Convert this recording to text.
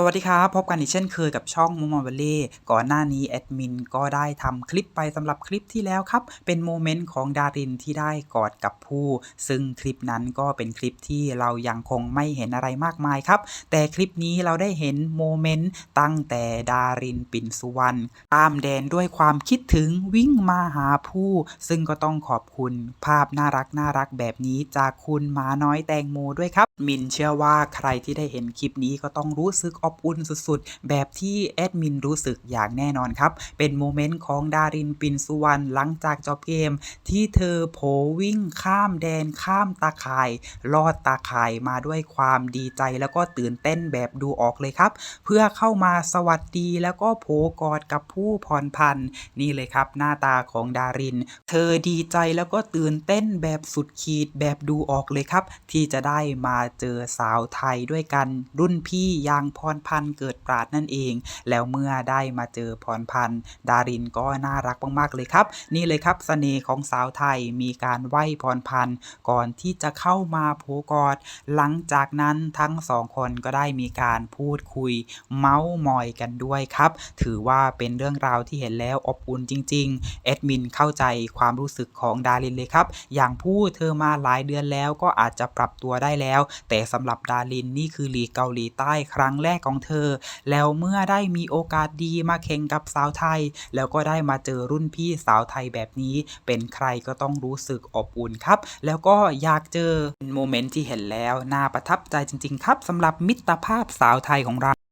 สวัสดีครับ พบกันอีกเช่นเคยกับช่องมูมอลเวลเล่ก่อนหน้านี้แอดมินก็ได้ทำคลิปไปสำหรับคลิปที่แล้วครับ เป็นโมเมนต์ของดารินที่ได้กอดกับผู้ ซึ่งคลิปนั้นก็เป็นคลิปที่เรายังคงไม่เห็นอะไรมากมายครับ แต่คลิปนี้เราได้เห็นโมเมนต์ตั้งแต่ดารินปิ่นสุวรรณตามแดนด้วยความคิดถึงวิ่งมาหาผู้ ซึ่งก็ต้องขอบคุณภาพน่ารักน่ารักแบบนี้จากคุณหมาน้อยแตงโมด้วยครับมินเชื่อว่าใครที่ได้เห็นคลิปนี้ก็ต้องรู้สึกอบอุ่นสุดๆ แบบที่แอดมินรู้สึกอย่างแน่นอนครับ เป็นโมเมนต์ของดารินปินสุวรรณหลังจากจบเกม ที่เธอโผวิ่งข้ามแดนข้ามตาข่ายลอดตาข่ายมาด้วยความดีใจแล้วก็ตื่นเต้นแบบดูออกเลยครับ เพื่อเข้ามาสวัสดีแล้วก็โผกอดกับผู้ผ่อนพันนี่เลยครับ หน้าตาของดาริน เธอดีใจแล้วก็ตื่นเต้นแบบสุดขีดแบบดูออกเลยครับ ที่จะได้มาเจอสาวไทยด้วยกัน รุ่นพี่ยางพรพันธ์เกิดปราดนั่นเอง แล้วเมื่อได้มาเจอพรพันธ์ดารินก็น่ารักมากๆเลยครับ นี่เลยครับเสน่ห์ของสาวไทยมีการไหว้พรพันธ์ก่อนที่จะเข้ามาโผกอด หลังจากนั้นทั้งสองคนก็ได้มีการพูดคุย เมาส์มอยกันด้วยครับ ถือว่าเป็นเรื่องราวที่เห็นแล้วอบอุ่นจริงๆแอดมินเข้าใจความรู้สึกของดารินเลยครับ อย่างผู้เธอมาหลายเดือนแล้วก็อาจจะปรับตัวได้แล้วแต่สำหรับดารินนี่คือลีกเกาหลีใต้ครั้งแรกของเธอ แล้วเมื่อได้มีโอกาสดีมาแข่งกับสาวไทย แล้วก็ได้มาเจอรุ่นพี่สาวไทยแบบนี้ เป็นใครก็ต้องรู้สึกอบอุ่นครับ แล้วก็อยากเจอเป็นโมเมนต์ที่เห็นแล้ว น่าประทับใจจริง ๆ ครับสำหรับมิตรภาพสาวไทยของเรา